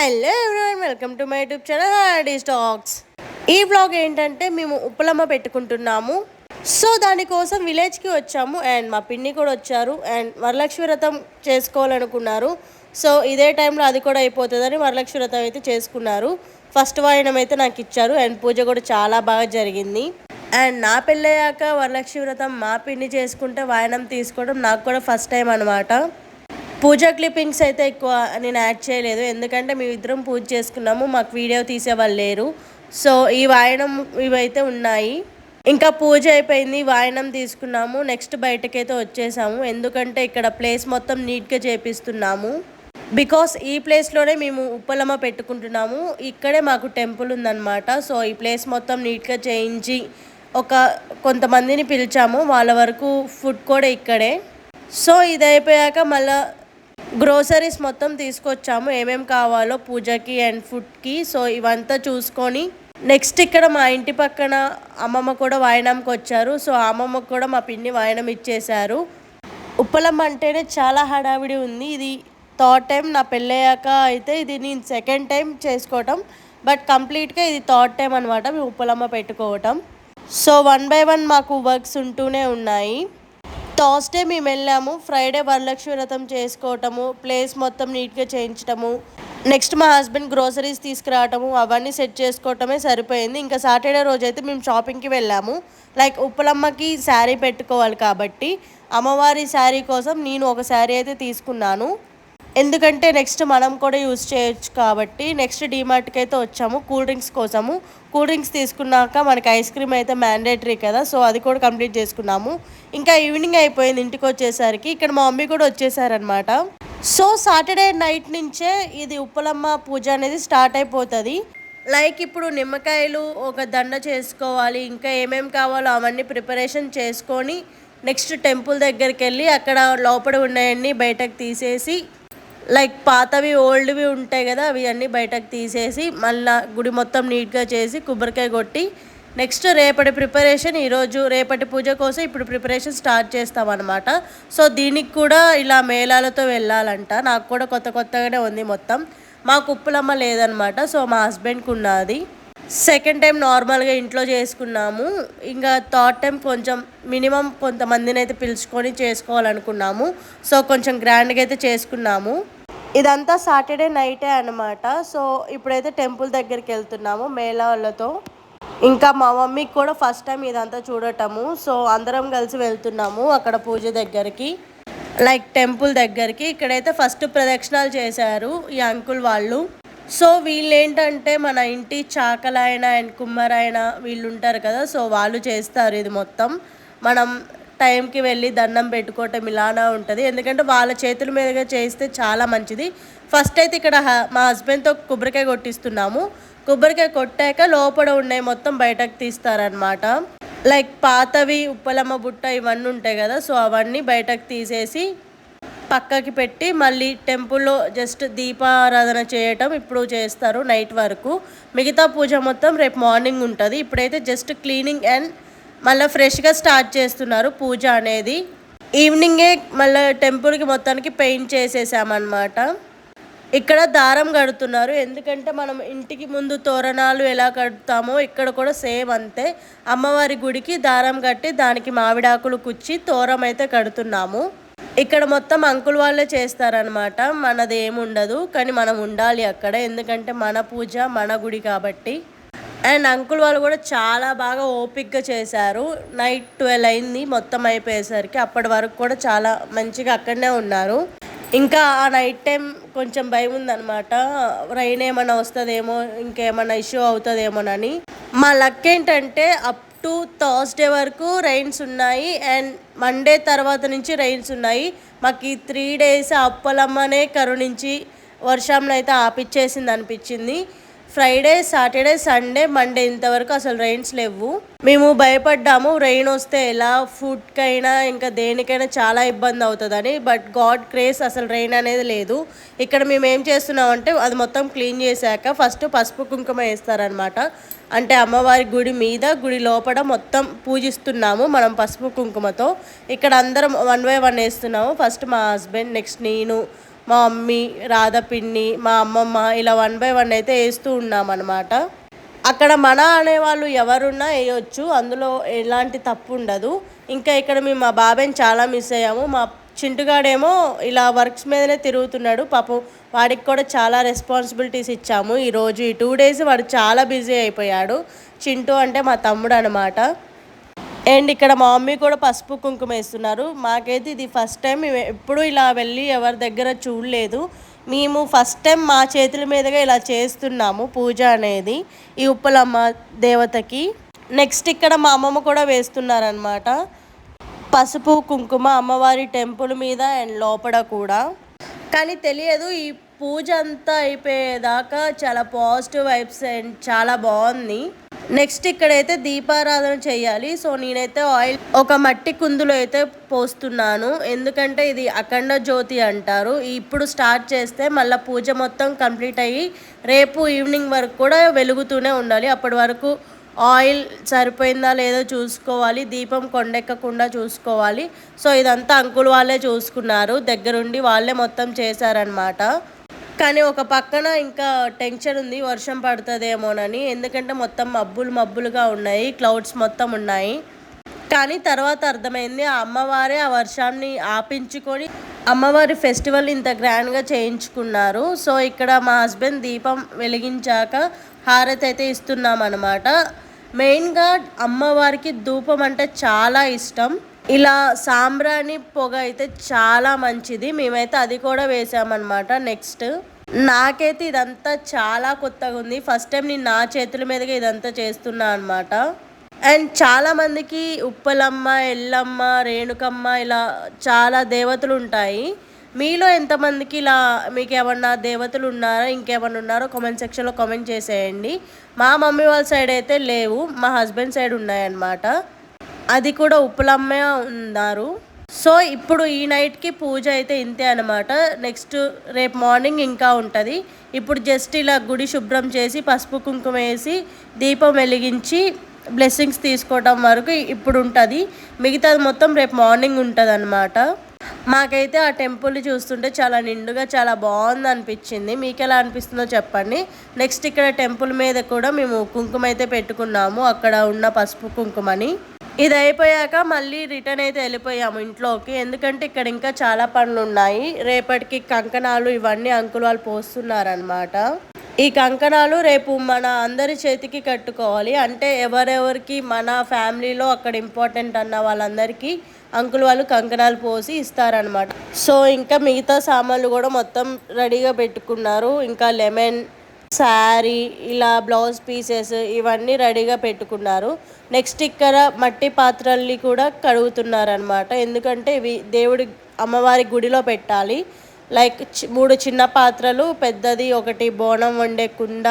Hello everyone welcome to my YouTube channel RD stacks ఈ blog ఏంటంటే మేము Uppalamma పెట్టుకుంటున్నాము. So దానికోసం విలేజ్కి వచ్చాము అండ్ మా పిన్ని కూడా వచ్చారు అండ్ వరలక్ష్మి వ్రతం చేసుకోవాలనుకున్నారు. సో ఇదే టైంలో అది కూడా అయిపోతుందని వరలక్ష్మి వ్రతం అయితే చేసుకున్నారు. ఫస్ట్ వాయనం అయితే నాకు ఇచ్చారు అండ్ పూజ కూడా చాలా బాగా జరిగింది. అండ్ నా పెళ్ళయ్యాక వరలక్ష్మి వ్రతం మా పిన్ని చేసుకుంటే వాయనం తీసుకోవడం నాకు కూడా ఫస్ట్ టైం అనమాట పూజ క్లిప్పింగ్స్ అయితే ఎక్కువ నేను యాడ్ చేయలేదు. ఎందుకంటే మేము ఇద్దరం పూజ చేసుకున్నాము మాకు వీడియో తీసేవాళ్ళు లేరు. సో ఈ వాయనం ఇవైతే ఉన్నాయి. ఇంకా పూజ అయిపోయింది వాయనం తీసుకున్నాము నెక్స్ట్ బయటకైతే వచ్చేసాము. ఎందుకంటే ఇక్కడ ప్లేస్ మొత్తం నీట్గా చేపిస్తున్నాము. బికాస్ ఈ ప్లేస్లోనే మేము ఉప్పలమ్మ పెట్టుకుంటున్నాము. ఇక్కడే మాకు టెంపుల్ ఉందన్నమాట. సో ఈ ప్లేస్ మొత్తం నీట్గా చేయించి ఒక కొంతమందిని పిలిచాము. వాళ్ళ వరకు ఫుడ్ కూడా ఇక్కడే. సో ఇది అయిపోయాక మళ్ళీ గ్రోసరీస్ మొత్తం తీసుకొచ్చాము. ఏమేమి కావాలో పూజకి అండ్ ఫుడ్కి సో ఇవంతా చూసుకొని నెక్స్ట్ ఇక్కడ మా ఇంటి పక్కన అమ్మమ్మ కూడా వాయనంకి వచ్చారు. సో అమ్మమ్మకు కూడా మా పిన్ని వాయనం ఇచ్చేశారు. ఉప్పలమ్మ అంటేనే చాలా హడావిడి ఉంది. ఇది థర్డ్ టైం నా పెళ్ళయ్యాక అయితే ఇది నేను సెకండ్ టైం చేసుకోవటం. బట్ కంప్లీట్గా ఇది థర్డ్ టైం అనమాట మేము ఉప్పలమ్మ పెట్టుకోవటం. సో వన్ బై వన్ మాకు వర్క్స్ ఉంటూనే ఉన్నాయి. థర్స్డే మేము వెళ్ళాము. ఫ్రైడే వరలక్ష్మి వ్రతం చేసుకోవటము ప్లేస్ మొత్తం నీట్గా చేయించటము. నెక్స్ట్ మా హస్బెండ్ గ్రోసరీస్ తీసుకురావటము అవన్నీ సెట్ చేసుకోవటమే సరిపోయింది. ఇంకా సాటర్డే రోజు అయితే మేము షాపింగ్కి వెళ్ళాము. లైక్ ఉప్పలమ్మకి శారీ పెట్టుకోవాలి కాబట్టి అమ్మవారి శారీ కోసం నేను ఒక శారీ అయితే తీసుకున్నాను. ఎందుకంటే నెక్స్ట్ మనం కూడా యూజ్ చేయొచ్చు కాబట్టి నెక్స్ట్ డీమార్ట్కి అయితే వచ్చాము కూల్ డ్రింక్స్ కోసము. కూల్ డ్రింక్స్ తీసుకున్నాక మనకి ఐస్ క్రీమ్ అయితే మ్యాండేటరీ కదా సో అది కూడా కంప్లీట్ చేసుకున్నాము. ఇంకా ఈవినింగ్ అయిపోయింది ఇంటికి వచ్చేసరికి ఇక్కడ మా మమ్మీ కూడా వచ్చేసారనమాట సో సాటర్డే నైట్ నుంచే ఇది ఉప్పలమ్మ పూజ అనేది స్టార్ట్ అయిపోతుంది. లైక్ ఇప్పుడు నిమ్మకాయలు ఒక దండ చేసుకోవాలి ఇంకా ఏమేం కావాలో అవన్నీ ప్రిపరేషన్ చేసుకొని నెక్స్ట్ టెంపుల్ దగ్గరికి వెళ్ళి అక్కడ లోపల ఉన్నాయన్నీ బయటకు తీసేసి లైక్ పాతవి ఓల్డ్వి ఉంటాయి కదా అవి అన్నీ బయటకు తీసేసి మళ్ళీ గుడి మొత్తం నీట్గా చేసి కొబ్బరికాయ కొట్టి నెక్స్ట్ రేపటి ప్రిపరేషన్ ఈరోజు రేపటి పూజ కోసం ఇప్పుడు ప్రిపరేషన్ స్టార్ట్ చేస్తామన్నమాట. సో దీనికి కూడా ఇలా మేళాలతో వెళ్ళాలంట. నాకు కూడా కొత్త కొత్తగానే ఉంది మొత్తం. మా కుప్పలమ్మ లేదనమాట సో మా హస్బెండ్కి ఉన్నది. సెకండ్ టైం నార్మల్గా ఇంట్లో చేసుకున్నాము. ఇంకా థర్డ్ టైం కొంచెం మినిమం కొంతమందిని అయితే పిలుచుకొని చేసుకోవాలనుకున్నాము. సో కొంచెం గ్రాండ్గా అయితే చేసుకున్నాము. ఇదంతా సాటర్డే నైటే అనమాట సో ఇప్పుడైతే టెంపుల్ దగ్గరికి వెళ్తున్నాము మేళాలతో ఇంకా మా మమ్మీకి కూడా ఫస్ట్ టైం ఇదంతా చూడటము. సో అందరం కలిసి వెళ్తున్నాము అక్కడ పూజ దగ్గరికి. లైక్ టెంపుల్ దగ్గరికి. ఇక్కడైతే ఫస్ట్ ప్రదక్షిణాలు చేశారు ఈ అంకుల్ వాళ్ళు. సో వీళ్ళు ఏంటంటే మన ఇంటి చాకలైన అండ్ కుమ్మరాయన వీళ్ళు ఉంటారు కదా. సో వాళ్ళు చేస్తారు ఇది మొత్తం. మనం టైంకి వెళ్ళి దండం పెట్టుకోవటం ఇలానా ఉంటుంది. ఎందుకంటే వాళ్ళ చేతుల మీదుగా చేస్తే చాలా మంచిది. ఫస్ట్ అయితే ఇక్కడ మా హస్బెండ్తో కొబ్బరికాయ కొట్టిస్తున్నాము. కొబ్బరికాయ కొట్టాక లోపల ఉన్నాయి మొత్తం బయటకు తీస్తారనమాట లైక్ పాతవి ఉప్పలమ్మ బుట్ట ఇవన్నీ ఉంటాయి కదా సో అవన్నీ బయటకు తీసేసి పక్కకి పెట్టి మళ్ళీ టెంపుల్లో జస్ట్ దీపారాధన చేయటం ఇప్పుడు చేస్తారు నైట్ వరకు. మిగతా పూజ మొత్తం రేపు మార్నింగ్ ఉంటుంది. ఇప్పుడైతే జస్ట్ క్లీనింగ్ అండ్ మళ్ళీ ఫ్రెష్గా స్టార్ట్ చేస్తున్నారు పూజ అనేది. ఈవినింగే మళ్ళీ టెంపుల్కి మొత్తానికి పెయింట్ చేసేసామన్నమాట. ఇక్కడ దారం కడుతున్నారు. ఎందుకంటే మనం ఇంటికి ముందు తోరణాలు ఎలా కడతామో ఇక్కడ కూడా సేమ్ అంతే. అమ్మవారి గుడికి దారం కట్టి దానికి మామిడాకులు కుచ్చి తోరం అయితే కడుతున్నాము. ఇక్కడ మొత్తం అంకుల్ వాళ్ళే చేస్తారనమాట మనది ఏముండదు కానీ మనం ఉండాలి అక్కడ. ఎందుకంటే మన పూజ మన గుడి కాబట్టి. అండ్ అంకుల్ వాళ్ళు కూడా చాలా బాగా ఓపిక్గా చేశారు. నైట్ ట్వెల్వ్ అయింది మొత్తం అయిపోయేసరికి అప్పటి వరకు కూడా చాలా మంచిగా అక్కడనే ఉన్నారు. ఇంకా ఆ నైట్ టైం కొంచెం భయం ఉందన్నమాట. రైన్ ఏమైనా వస్తుందేమో ఇంకేమైనా ఇష్యూ అవుతుందేమోనని. మా లక్ ఏంటంటే అప్ టు థర్స్డే వరకు రైన్స్ ఉన్నాయి అండ్ మండే తర్వాత నుంచి రైన్స్ ఉన్నాయి. మాకు ఈ త్రీ డేస్ అప్పలమ్మనే కరుణించి వర్షంలో అయితే ఆపిచ్చేసింది అనిపించింది ఫ్రైడే సాటర్డే సండే మండే ఇంతవరకు అసలు రైన్స్ లేవు. మేము భయపడ్డాము రెయిన్ వస్తే ఎలా ఫుడ్కైనా ఇంకా దేనికైనా చాలా ఇబ్బంది అవుతుందని బట్ గాడ్ క్రేస్ అసలు రెయిన్ అనేది లేదు. ఇక్కడ మేము ఏం చేస్తున్నామంటే అది మొత్తం క్లీన్ చేశాక ఫస్ట్ పసుపు కుంకుమ వేస్తారనమాట అంటే అమ్మవారి గుడి మీద గుడి లోపల మొత్తం పూజిస్తున్నాము మనం పసుపు కుంకుమతో. ఇక్కడ అందరం వన్ బై వన్ వేస్తున్నాము. ఫస్ట్ మా హస్బెండ్ నెక్స్ట్ నేను మా మమ్మీ రాధపిన్ని మా అమ్మమ్మ ఇలా వన్ బై వన్ అయితే వేస్తూ ఉన్నామన్నమాట. అక్కడ మన అనేవాళ్ళు ఎవరున్నా వేయొచ్చు అందులో ఎలాంటి తప్పు ఉండదు. ఇంకా ఇక్కడ మేము మా బాబాయ్ని చాలా మిస్ అయ్యాము. మా చింటుగాడేమో ఇలా వర్క్స్ మీదనే తిరుగుతున్నాడు. పాపం వాడికి కూడా చాలా రెస్పాన్సిబిలిటీస్ ఇచ్చాము. ఈరోజు ఈ టూ డేస్ వాడు చాలా బిజీ అయిపోయాడు. చింటూ అంటే మా తమ్ముడు అనమాట అండ్ ఇక్కడ మా మమ్మీ కూడా పసుపు కుంకుమ వేస్తున్నారు. మాకైతే ఇది ఫస్ట్ టైం ఎప్పుడు ఎప్పుడూ ఇలా వెళ్ళి ఎవరి దగ్గర చూడలేదు. మేము ఫస్ట్ టైం మా చేతుల మీదుగా ఇలా చేస్తున్నాము పూజ అనేది ఈ ఉప్పలమ్మ దేవతకి. నెక్స్ట్ ఇక్కడ మా అమ్మమ్మ కూడా వేస్తున్నారనమాట పసుపు కుంకుమ అమ్మవారి టెంపుల్ మీద అండ్ లోపల కూడా. కానీ తెలియదు ఈ పూజ అంతా అయిపోయేదాకా చాలా పాజిటివ్ వైబ్స్ అండ్ చాలా బాగుంది. నెక్స్ట్ ఇక్కడైతే దీపారాధన చేయాలి. సో నేనైతే ఆయిల్ ఒక మట్టి కుందులో అయితే పోస్తున్నాను. ఎందుకంటే ఇది అఖండ జ్యోతి అంటారు. ఇప్పుడు స్టార్ట్ చేస్తే మళ్ళీ పూజ మొత్తం కంప్లీట్ అయ్యి రేపు ఈవినింగ్ వరకు కూడా వెలుగుతూనే ఉండాలి. అప్పటి వరకు ఆయిల్ సరిపోయిందా లేదో చూసుకోవాలి. దీపం కొండెక్కకుండా చూసుకోవాలి. సో ఇదంతా అంకుల్ వాళ్ళే చూసుకున్నారు. దగ్గరుండి వాళ్ళే మొత్తం చేశారనమాట కానీ ఒక పక్కన ఇంకా టెన్షన్ ఉంది వర్షం పడుతుందేమోనని. ఎందుకంటే మొత్తం మబ్బులు మబ్బులుగా ఉన్నాయి క్లౌడ్స్ మొత్తం ఉన్నాయి. కానీ తర్వాత అర్థమైంది ఆ అమ్మవారే ఆ వర్షాన్ని ఆపించుకొని అమ్మవారి ఫెస్టివల్ ఇంత గ్రాండ్గా చేయించుకున్నారు. సో ఇక్కడ మా హస్బెండ్ దీపం వెలిగించాక హారతి అయితే ఇస్తున్నాం అనమాట మెయిన్గా అమ్మవారికి ధూపం అంటే చాలా ఇష్టం. ఇలా సాంబ్రాణి పొగ అయితే చాలా మంచిది. మేమైతే అది కూడా వేసామన్నమాట నెక్స్ట్. నాకైతే ఇదంతా చాలా కొత్తగా ఉంది. ఫస్ట్ టైం నేను నా చేతుల మీదుగా ఇదంతా చేస్తున్నా అనమాట అండ్ చాలామందికి ఉప్పలమ్మ ఎల్లమ్మ రేణుకమ్మ ఇలా చాలా దేవతలు ఉంటాయి. మీలో ఎంతమందికి ఇలా మీకు ఏమన్నా దేవతలు ఉన్నారా ఇంకేమన్నా ఉన్నారో కామెంట్ సెక్షన్లో కామెంట్ చేసేయండి. మా మమ్మీ వాళ్ళ సైడ్ అయితే లేవు మా హస్బెండ్ సైడ్ ఉన్నాయన్నమాట. అది కూడా ఉప్పలమ్మ ఉన్నారు. సో ఇప్పుడు ఈ నైట్కి పూజ అయితే ఇంతే అనమాట నెక్స్ట్ రేపు మార్నింగ్ ఇంకా ఉంటుంది. ఇప్పుడు జస్ట్ ఇలా గుడి శుభ్రం చేసి పసుపు కుంకుమ వేసి దీపం వెలిగించి బ్లెస్సింగ్స్ తీసుకోవడం వరకు ఇప్పుడు ఉంటుంది. మిగతాది మొత్తం రేపు మార్నింగ్ ఉంటుంది అనమాట మాకైతే ఆ టెంపుల్ చూస్తుంటే చాలా నిండుగా చాలా బాగుంది అనిపించింది. మీకు ఎలా అనిపిస్తుందో చెప్పండి. నెక్స్ట్ ఇక్కడ టెంపుల్ మీద కూడా మేము కుంకుమ అయితే పెట్టుకున్నాము. అక్కడ ఉన్న పసుపు కుంకుమని. ఇది అయిపోయాక మళ్ళీ రిటర్న్ అయితే వెళ్ళిపోయాము ఇంట్లోకి. ఎందుకంటే ఇక్కడ ఇంకా చాలా పనులు ఉన్నాయి రేపటికి కంకణాలు ఇవన్నీ అంకులు వాళ్ళు పోస్తున్నారనమాట ఈ కంకణాలు రేపు మన అందరి చేతికి కట్టుకోవాలి. అంటే ఎవరెవరికి మన ఫ్యామిలీలో అక్కడ ఇంపార్టెంట్ అన్న వాళ్ళందరికీ అంకుల్ వాళ్ళు కంకణాలు పోసి ఇస్తారనమాట సో ఇంకా మిగతా సామాన్లు కూడా మొత్తం రెడీగా పెట్టుకున్నారు. ఇంకా లెమన్ శారీ ఇలా బ్లౌజ్ పీసెస్ ఇవన్నీ రెడీగా పెట్టుకున్నారు. నెక్స్ట్ ఇక్కడ మట్టి పాత్రల్ని కూడా కడుగుతున్నారనమాట ఎందుకంటే ఇవి దేవుడి అమ్మవారి గుడిలో పెట్టాలి. లైక్ మూడు చిన్న పాత్రలు పెద్దది ఒకటి బోనం వండే కుండ.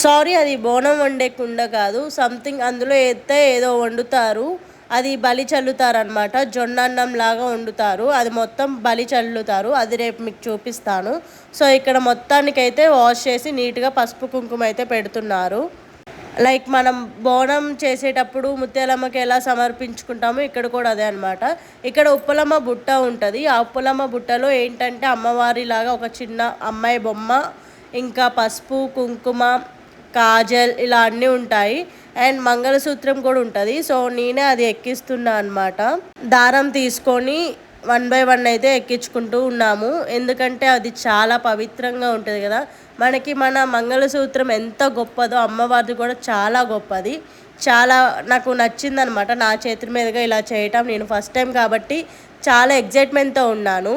సారీ అది బోనం వండే కుండ కాదు సంథింగ్ అందులో ఎత్తే ఏదో వండుతారు. అది బలి చల్లుతారనమాట జొన్న అన్నం లాగా వండుతారు. అది మొత్తం బలి చల్లుతారు. అది రేపు మీకు చూపిస్తాను. సో ఇక్కడ మొత్తానికైతే వాష్ చేసి నీట్గా పసుపు కుంకుమ అయితే పెడుతున్నారు. లైక్ మనం బోనం చేసేటప్పుడు ముత్యాలమ్మకి ఎలా సమర్పించుకుంటామో ఇక్కడ కూడా అదే అనమాట ఇక్కడ ఉప్పలమ్మ బుట్ట ఉంటుంది. ఆ ఉప్పలమ్మ బుట్టలో ఏంటంటే అమ్మవారిలాగా ఒక చిన్న అమ్మాయి బొమ్మ ఇంకా పసుపు కుంకుమ కాజల్ ఇలా అన్నీ ఉంటాయి. అండ్ మంగళసూత్రం కూడా ఉంటుంది. సో నేనే అది ఎక్కిస్తున్నా అనమాట దారం తీసుకొని వన్ బై వన్ అయితే ఎక్కించుకుంటూ ఉన్నాము. ఎందుకంటే అది చాలా పవిత్రంగా ఉంటుంది కదా. మనకి మన మంగళసూత్రం ఎంత గొప్పదో అమ్మవారిది కూడా చాలా గొప్పది. చాలా నాకు నచ్చిందనమాట నా చేతుల మీదుగా ఇలా చేయటం. నేను ఫస్ట్ టైం కాబట్టి చాలా ఎగ్జైట్మెంట్తో ఉన్నాను.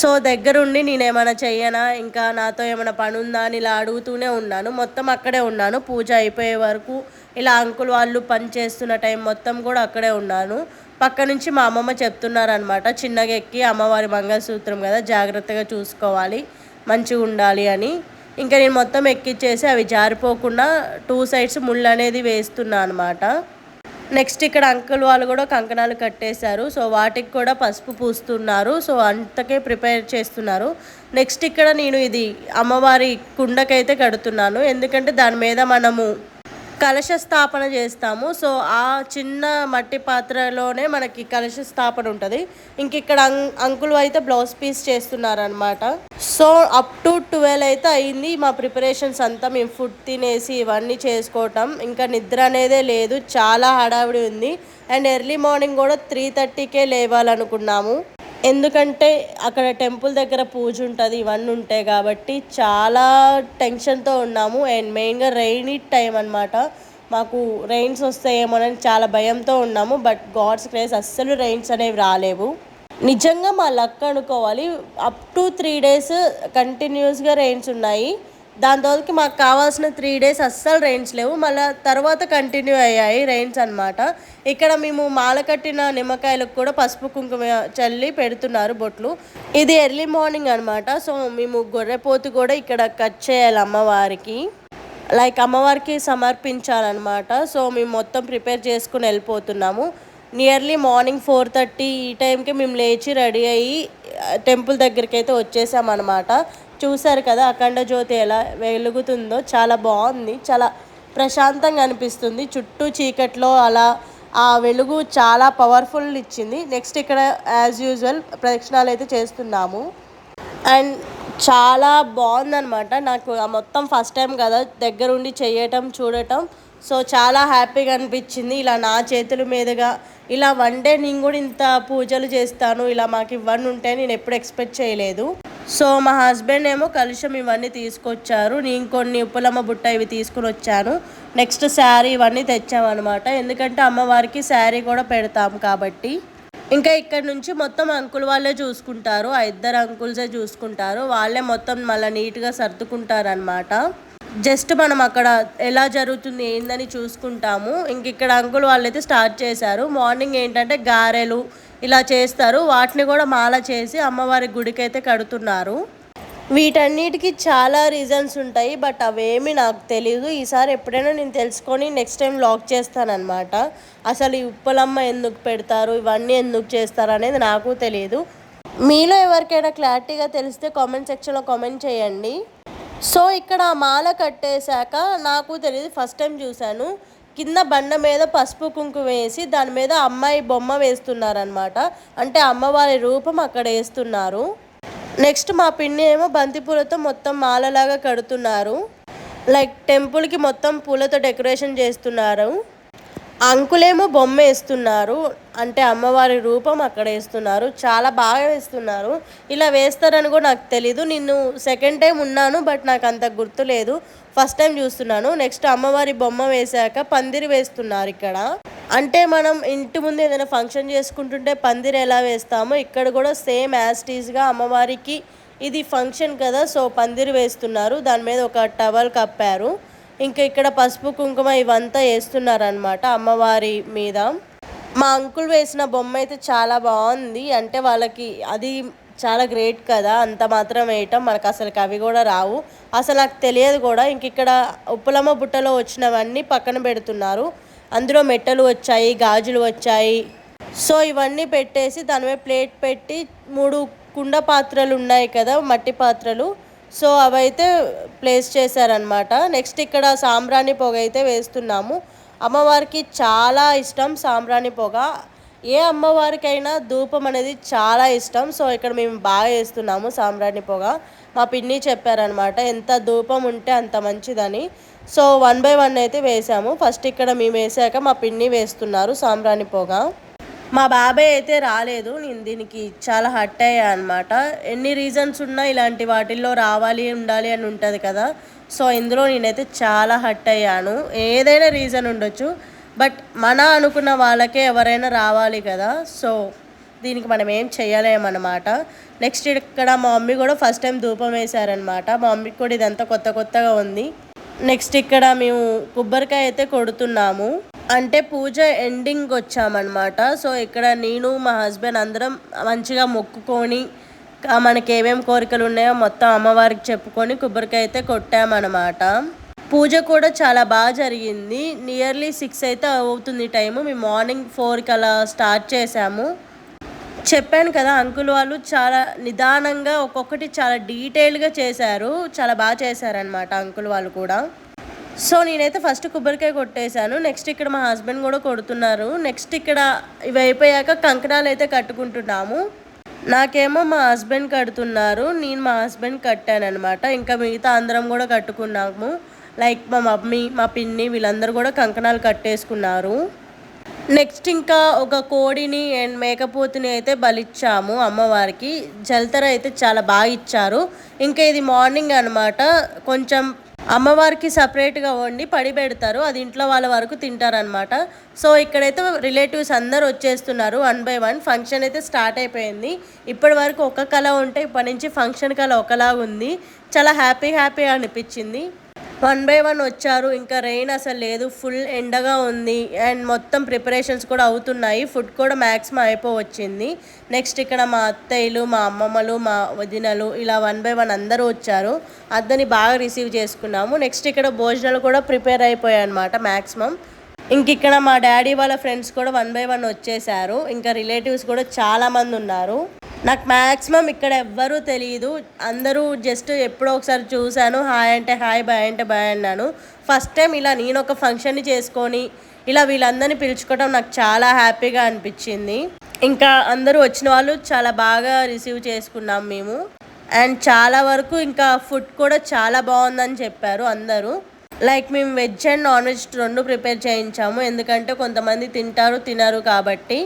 సో దగ్గరుండి నేను ఏమైనా చెయ్యనా? ఇంకా నాతో ఏమైనా పని ఉందా అని ఇలా అడుగుతూనే ఉన్నాను. మొత్తం అక్కడే ఉన్నాను. పూజ అయిపోయే వరకు ఇలా అంకుల్ వాళ్ళు పని చేస్తున్న టైం మొత్తం కూడా అక్కడే ఉన్నాను. పక్క నుంచి మా అమ్మమ్మ చెప్తున్నారనమాట చిన్నగా ఎక్కి అమ్మవారి మంగళసూత్రం కదా జాగ్రత్తగా చూసుకోవాలి మంచిగా ఉండాలి అని. ఇంకా నేను మొత్తం ఎక్కిచ్చేసి అవి జారిపోకుండా టూ సైడ్స్ ముళ్ళు అనేది వేస్తున్నా అనమాట నెక్స్ట్ ఇక్కడ అంకుల్ వాళ్ళు కూడా కంకణాలు కట్టేశారు. సో వాటికి కూడా పసుపు పూస్తున్నారు. సో అంతకే ప్రిపేర్ చేస్తున్నారు. నెక్స్ట్ ఇక్కడ నేను ఇది అమ్మవారి కుండకైతే కడుతున్నాను. ఎందుకంటే దాని మీద మనము కలశ స్థాపన చేస్తాము. సో ఆ చిన్న మట్టి పాత్రలోనే మనకి కలశ స్థాపన ఉంటుంది. ఇంక ఇక్కడ అం- అంకుల్ అయితే బ్లౌజ్ పీస్ చేస్తున్నారనమాట సో అప్ టు ట్వెల్వ్ అయితే అయింది మా ప్రిపరేషన్స్ అంతా. మేము ఫుడ్ తినేసి ఇవన్నీ చేసుకోవటం. ఇంకా నిద్ర అనేదే లేదు. చాలా హడావిడి ఉంది. అండ్ ఎర్లీ మార్నింగ్ కూడా త్రీ థర్టీకే లేవాలనుకున్నాము. ఎందుకంటే అక్కడ టెంపుల్ దగ్గర పూజ ఉంటుంది ఇవన్నీ ఉంటాయి కాబట్టి చాలా టెన్షన్తో ఉన్నాము. అండ్ మెయిన్గా రెయినీ టైం అన్నమాట. మాకు రెయిన్స్ వస్తాయేమోనని చాలా భయంతో ఉన్నాము. బట్ గాడ్స్ క్రేజ్ అస్సలు రెయిన్స్ అనేవి రాలేవు. నిజంగా మా లక్ అనుకోవాలి. అప్ టు త్రీ డేస్ కంటిన్యూస్గా రెయిన్స్ ఉన్నాయి. దాని తర్వాత మాకు కావాల్సిన త్రీ డేస్ అస్సలు రెయిన్స్ లేవు. మళ్ళీ తర్వాత కంటిన్యూ అయ్యాయి రెయిన్స్ అనమాట ఇక్కడ మేము మాల కట్టిన నిమ్మకాయలకు కూడా పసుపు కుంకుమ చల్లి పెడుతున్నారు బొట్లు. ఇది ఎర్లీ మార్నింగ్ అన్నమాట. సో మేము గొర్రెపోతు కూడా ఇక్కడ కట్ చేయాలి అమ్మవారికి. లైక్ అమ్మవారికి సమర్పించాలన్నమాట. సో మేము మొత్తం ప్రిపేర్ చేసుకుని వెళ్ళిపోతున్నాము. నియర్లీ మార్నింగ్ ఫోర్ థర్టీ ఈ టైంకి మేము లేచి రెడీ అయ్యి టెంపుల్ దగ్గరికి అయితే వచ్చేసామన్నమాట. చూసారు కదా అఖండ జ్యోతి ఎలా వెలుగుతుందో చాలా బాగుంది చాలా ప్రశాంతంగా అనిపిస్తుంది. చుట్టూ చీకట్లో అలా ఆ వెలుగు చాలా పవర్ఫుల్ ఇచ్చింది. నెక్స్ట్ ఇక్కడ యాజ్ యూజువల్ ప్రదక్షిణాలు అయితే చేస్తున్నాము. అండ్ చాలా బాగుందనమాట నాకు ఆ మొత్తం ఫస్ట్ టైం కదా దగ్గరుండి చేయటం చూడటం. సో చాలా హ్యాపీగా అనిపించింది. ఇలా నా చేతుల మీదుగా ఇలా వన్ డే నేను కూడా ఇంత పూజలు చేస్తాను. ఇలా మాకు ఇవన్నీ ఉంటాయి నేను ఎప్పుడు ఎక్స్పెక్ట్ చేయలేదు. సో మా హస్బెండ్ ఏమో కలుషం ఇవన్నీ తీసుకొచ్చారు. నేను కొన్ని ఉప్పులమ్మ బుట్ట ఇవి తీసుకుని వచ్చాను. నెక్స్ట్ శారీ ఇవన్నీ తెచ్చామన్నమాట. ఎందుకంటే అమ్మవారికి శారీ కూడా పెడతాం కాబట్టి. ఇంకా ఇక్కడ నుంచి మొత్తం అంకుల్ వాళ్ళే చూసుకుంటారు. ఆ ఇద్దరు అంకుల్సే చూసుకుంటారు. వాళ్ళే మొత్తం మళ్ళీ నీట్గా సర్దుకుంటారు అనమాట జస్ట్ మనం అక్కడ ఎలా జరుగుతుంది ఏందని చూసుకుంటాము. ఇంక ఇక్కడ అంకుల్ వాళ్ళైతే స్టార్ట్ చేశారు. మార్నింగ్ ఏంటంటే గారెలు ఇలా చేస్తారు. వాటిని కూడా మాల చేసి అమ్మవారి గుడికైతే కడుతున్నారు. వీటన్నిటికీ చాలా రీజన్స్ ఉంటాయి బట్ అవేమి నాకు తెలియదు ఈసారి ఎప్పుడైనా నేను తెలుసుకొని నెక్స్ట్ టైం లాక్ చేస్తానమాట అసలు ఈ ఉప్పలమ్మ ఎందుకు పెడతారు ఇవన్నీ ఎందుకు చేస్తారు అనేది నాకు తెలియదు మీలో ఎవరికైనా క్లారిటీగా తెలిస్తే కామెంట్ సెక్షన్లో కామెంట్ చేయండి. సో ఇక్కడ ఆ మాల కట్టేశాక నాకు తెలియదు ఫస్ట్ టైం చూశాను. కింద బండ మీద పసుపు కుంకుమ వేసి దాని మీద అమ్మాయి బొమ్మ వేస్తున్నారనమాట అంటే అమ్మవారి రూపం అక్కడ వేస్తున్నారు. నెక్స్ట్ మా పిన్ని ఏమో బంతిపూలతో మొత్తం మాలలాగా కడుతున్నారు. లైక్ టెంపుల్కి మొత్తం పూలతో డెకరేషన్ చేస్తున్నారు. అంకులేమో బొమ్మ వేస్తున్నారు. అంటే అమ్మవారి రూపం అక్కడ వేస్తున్నారు. చాలా బాగా వేస్తున్నారు. ఇలా వేస్తారని కూడా నాకు తెలీదు. నేను సెకండ్ టైం ఉన్నాను బట్ నాకు అంత గుర్తులేదు ఫస్ట్ టైం చూస్తున్నాను. నెక్స్ట్ అమ్మవారి బొమ్మ వేశాక పందిరి వేస్తున్నారు ఇక్కడ. అంటే మనం ఇంటి ముందు ఏదైనా ఫంక్షన్ చేసుకుంటుంటే పందిరి ఎలా వేస్తామో ఇక్కడ కూడా సేమ్ యాస్టీస్గా అమ్మవారికి ఇది ఫంక్షన్ కదా. సో పందిరి వేస్తున్నారు. దాని మీద ఒక టవల్ కప్పారు. ఇంకా ఇక్కడ పసుపు కుంకుమ ఇవంతా వేస్తున్నారనమాట అమ్మవారి మీద. మా అంకుల్ వేసిన బొమ్మ అయితే చాలా బాగుంది. అంటే వాళ్ళకి అది చాలా గ్రేట్ కదా అంత మాత్రం వేయటం మనకు అసలు అవి కూడా రావు. అసలు నాకు తెలియదు కూడా ఇంక ఇక్కడ ఉప్పులమ్మ బుట్టలో వచ్చినవన్నీ పక్కన పెడుతున్నారు. అందులో మెట్టలు వచ్చాయి గాజులు వచ్చాయి. సో ఇవన్నీ పెట్టేసి దాని మీద ప్లేట్ పెట్టి మూడు కుండ పాత్రలు ఉన్నాయి కదా మట్టి పాత్రలు. సో అవైతే ప్లేస్ చేశారనమాట నెక్స్ట్ ఇక్కడ సాంబ్రాణి పొగ అయితే వేస్తున్నాము. అమ్మవారికి చాలా ఇష్టం సాంబ్రాణి పొగ. ఏ అమ్మవారికైనా ధూపం అనేది చాలా ఇష్టం. సో ఇక్కడ మేము బాగా వేస్తున్నాము సాంబ్రాణి పొగ. మా పిన్ని చెప్పారనమాట ఎంత ధూపం ఉంటే అంత మంచిదని. సో వన్ బై వన్ అయితే వేసాము. ఫస్ట్ ఇక్కడ మేము వేసాక మా పిన్ని వేస్తున్నారు సాంబ్రాణి పొగ. మా బాబాయ్ అయితే రాలేదు. నేను దీనికి చాలా హర్ట్ అయ్యా అనమాట ఎన్ని రీజన్స్ ఉన్నా ఇలాంటి వాటిల్లో రావాలి ఉండాలి అని ఉంటుంది కదా. సో ఇందులో నేనైతే చాలా హర్ట్ అయ్యాను. ఏదైనా రీజన్ ఉండొచ్చు. బట్ మన అనుకున్న వాళ్ళకే ఎవరైనా రావాలి కదా. సో దీనికి మనం ఏం చేయలేమన్నమాట నెక్స్ట్ ఇక్కడ మా మమ్మీ కూడా ఫస్ట్ టైం ధూపం వేశారనమాట మా మమ్మీకి కూడా ఇదంతా కొత్త కొత్తగా ఉంది. నెక్స్ట్ ఇక్కడ మేము కొబ్బరికాయ అయితే కొడుతున్నాము. అంటే పూజ ఎండింగ్ వచ్చామన్నమాట. సో ఇక్కడ నేను మా హస్బెండ్ అందరం మంచిగా మొక్కుకొని మనకి ఏమేమి కోరికలు ఉన్నాయో మొత్తం అమ్మవారికి చెప్పుకొని కొబ్బరికాయ అయితే కొట్టామన్నమాట. పూజ కూడా చాలా బాగా జరిగింది. నియర్లీ సిక్స్ అయితే అవుతుంది టైము మేము మార్నింగ్ ఫోర్కి అలా స్టార్ట్ చేసాము. చెప్పాను కదా అంకుల్ వాళ్ళు చాలా నిదానంగా ఒక్కొక్కటి చాలా డీటెయిల్గా చేశారు. చాలా బాగా చేశారనమాట అంకుల్ వాళ్ళు కూడా. సో నేనైతే ఫస్ట్ కొబ్బరికాయ కొట్టేశాను. నెక్స్ట్ ఇక్కడ మా హస్బెండ్ కూడా కొడుతున్నారు. నెక్స్ట్ ఇక్కడ ఇవి అయిపోయాక కంకణాలు అయితే కట్టుకుంటున్నాము. నాకేమో మా హస్బెండ్ కడుతున్నారు. నేను మా హస్బెండ్ కట్టానమాట ఇంకా మిగతా అందరం కూడా కట్టుకున్నాము. లైక్ మా మమ్మీ మా పిన్ని వీళ్ళందరూ కూడా కంకణాలు కట్టేసుకున్నారు. నెక్స్ట్ ఇంకా ఒక కోడిని అండ్ మేకపోతుని అయితే బలిచ్చాము అమ్మవారికి. జలతర అయితే చాలా బాగా ఇచ్చారు. ఇంకా ఇది మార్నింగ్ అనమాట కొంచెం అమ్మవారికి సపరేట్గా వండి పడి పెడతారు. అది ఇంట్లో వాళ్ళ వరకు తింటారనమాట సో ఇక్కడైతే రిలేటివ్స్ అందరు వచ్చేస్తున్నారు వన్ బై వన్. ఫంక్షన్ అయితే స్టార్ట్ అయిపోయింది. ఇప్పటి వరకు ఒక కళ ఉంటే ఇప్పటి నుంచి ఫంక్షన్ కళ ఒకలాగా ఉంది చాలా హ్యాపీ హ్యాపీ అనిపించింది. వన్ బై వన్ వచ్చారు. ఇంకా రెయిన్ అసలు లేదు. ఫుల్ ఎండగా ఉంది. అండ్ మొత్తం ప్రిపరేషన్స్ కూడా అవుతున్నాయి. ఫుడ్ కూడా మ్యాక్సిమం అయిపోవచ్చింది. నెక్స్ట్ ఇక్కడ మా అత్తయ్యలు మా అమ్మమ్మలు మా వదినలు ఇలా వన్ బై వన్ అందరూ వచ్చారు. అద్దని బాగా రిసీవ్ చేసుకున్నాము. నెక్స్ట్ ఇక్కడ భోజనాలు కూడా ప్రిపేర్ అయిపోయాయి అనమాట మ్యాక్సిమం ఇంక ఇక్కడ మా డాడీ వాళ్ళ ఫ్రెండ్స్ కూడా వన్ బై వన్ వచ్చేసారు. ఇంకా రిలేటివ్స్ కూడా చాలామంది ఉన్నారు. నాకు మ్యాక్సిమం ఇక్కడ ఎవ్వరూ తెలియదు అందరూ జస్ట్ ఎప్పుడో ఒకసారి చూశాను. హాయ్ అంటే హాయ్ బాయ్ అంటే బాయ్ అన్నాను. ఫస్ట్ టైం ఇలా నేను ఒక ఫంక్షన్ని చేసుకొని ఇలా వీళ్ళందరినీ పిలుచుకోవడం నాకు చాలా హ్యాపీగా అనిపించింది. ఇంకా అందరూ వచ్చిన వాళ్ళు చాలా బాగా రిసీవ్ చేసుకున్నాం మేము. అండ్ చాలా వరకు ఇంకా ఫుడ్ కూడా చాలా బాగుందని చెప్పారు అందరూ. లైక్ మేము వెజ్ అండ్ నాన్ వెజ్ రెండు ప్రిపేర్ చేయించాము. ఎందుకంటే కొంతమంది తింటారు తినరు కాబట్టి.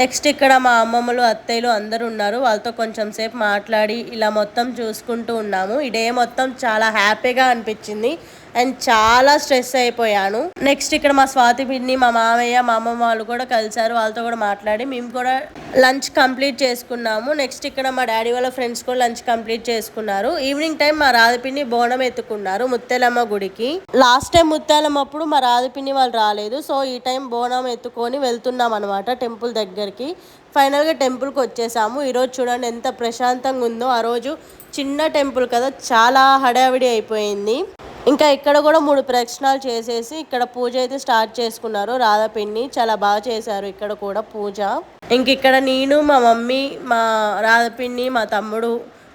నెక్స్ట్ ఇక్కడ మా అమ్మమ్మలు అత్తయ్యలు అందరూ ఉన్నారు. వాళ్ళతో కొంచెం సేపు మాట్లాడి ఇలా మొత్తం చూసుకుంటూ ఉన్నాము. ఈ డే మొత్తం చాలా హ్యాపీగా అనిపించింది. అండ్ చాలా స్ట్రెస్ అయిపోయాను. నెక్స్ట్ ఇక్కడ మా స్వాతి పిన్ని మా మామయ్య మా అమ్మమ్మ వాళ్ళు కూడా కలిసారు. వాళ్ళతో కూడా మాట్లాడి మేము కూడా లంచ్ కంప్లీట్ చేసుకున్నాము. నెక్స్ట్ ఇక్కడ మా డాడీ వాళ్ళ ఫ్రెండ్స్ కూడా లంచ్ కంప్లీట్ చేసుకున్నారు. ఈవినింగ్ టైం మా రాధపిన్ని బోనం ఎత్తుకున్నారు ముత్తెలమ్మ గుడికి. లాస్ట్ టైం ముత్యాలమ్మ అప్పుడు మా రాధపిన్ని వాళ్ళు రాలేదు. సో ఈ టైం బోనం ఎత్తుకొని వెళ్తున్నాం అనమాట టెంపుల్ దగ్గరికి. ఫైనల్గా టెంపుల్కి వచ్చేసాము. ఈరోజు చూడండి ఎంత ప్రశాంతంగా ఉందో. ఆ రోజు చిన్న టెంపుల్ కదా చాలా హడావిడి అయిపోయింది. ఇంకా ఇక్కడ కూడా మూడు ప్రదక్షిణాలు చేసేసి ఇక్కడ పూజ అయితే స్టార్ట్ చేసుకున్నారు. రాధాపిన్ని చాలా బాగా చేశారు ఇక్కడ కూడా పూజ. ఇంక ఇక్కడ నేను మా మమ్మీ మా రాధాపిన్ని మా తమ్ముడు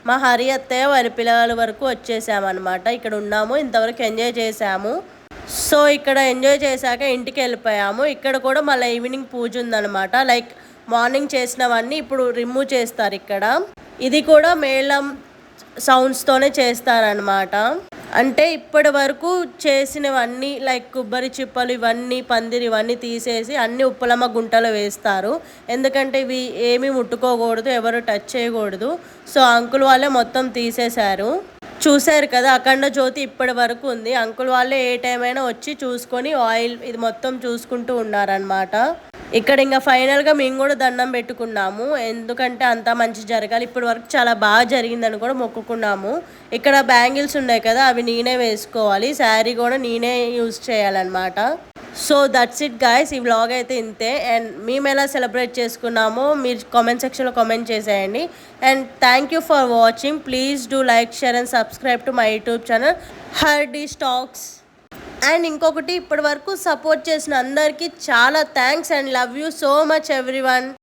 మా హరి అత్తయ్య వారి పిల్లల వరకు వచ్చేసామన్నమాట. ఇక్కడ ఉన్నాము ఇంతవరకు ఎంజాయ్ చేసాము సో ఇక్కడ ఎంజాయ్ చేశాక ఇంటికి వెళ్ళిపోయాము. ఇక్కడ కూడా మళ్ళీ ఈవినింగ్ పూజ ఉందన్నమాట. లైక్ మార్నింగ్ చేసినవన్నీ ఇప్పుడు రిమూవ్ చేస్తారు ఇక్కడ. ఇది కూడా మేళం సౌండ్స్తోనే చేస్తారనమాట అంటే ఇప్పటి వరకు చేసినవన్నీ లైక్ కొబ్బరి చిప్పలు ఇవన్నీ పందిరి ఇవన్నీ తీసేసి అన్ని ఉప్పలమ్మ గుంటలో వేస్తారు. ఎందుకంటే ఇవి ఏమీ ముట్టుకోకూడదు ఎవరు టచ్ చేయకూడదు. సో అంకుల్ వాళ్ళే మొత్తం తీసేశారు. చూశారు కదా అఖండ జ్యోతి ఇప్పటి వరకు ఉంది. అంకుల్ వాళ్ళే ఏ టైం అయినా వచ్చి చూసుకొని ఆయిల్ ఇది మొత్తం చూసుకుంటూ ఉన్నారనమాట ఇక్కడ ఇంకా ఫైనల్గా మేము కూడా దండం పెట్టుకున్నాము. ఎందుకంటే అంతా మంచి జరగాలి. ఇప్పటి వరకు చాలా బాగా జరిగిందని కూడా మొక్కుకున్నాము. ఇక్కడ బ్యాంగిల్స్ ఉన్నాయి కదా అవి నేనే వేసుకోవాలి. శారీ కూడా నేనే యూజ్ చేయాలన్నమాట. So that's it guys. ఈ వ్లాగ్ అయితే ఇంతే. అండ్ మేము ఎలా సెలబ్రేట్ చేసుకున్నామో మీరు కామెంట్ సెక్షన్లో కామెంట్ చేసేయండి. And thank you for watching. Please do like share and subscribe to my YouTube channel. Her stacks. And ఇంకొకటి ఇప్పటి వరకు సపోర్ట్ చేసిన అందరికీ చాలా thanks and love you so much every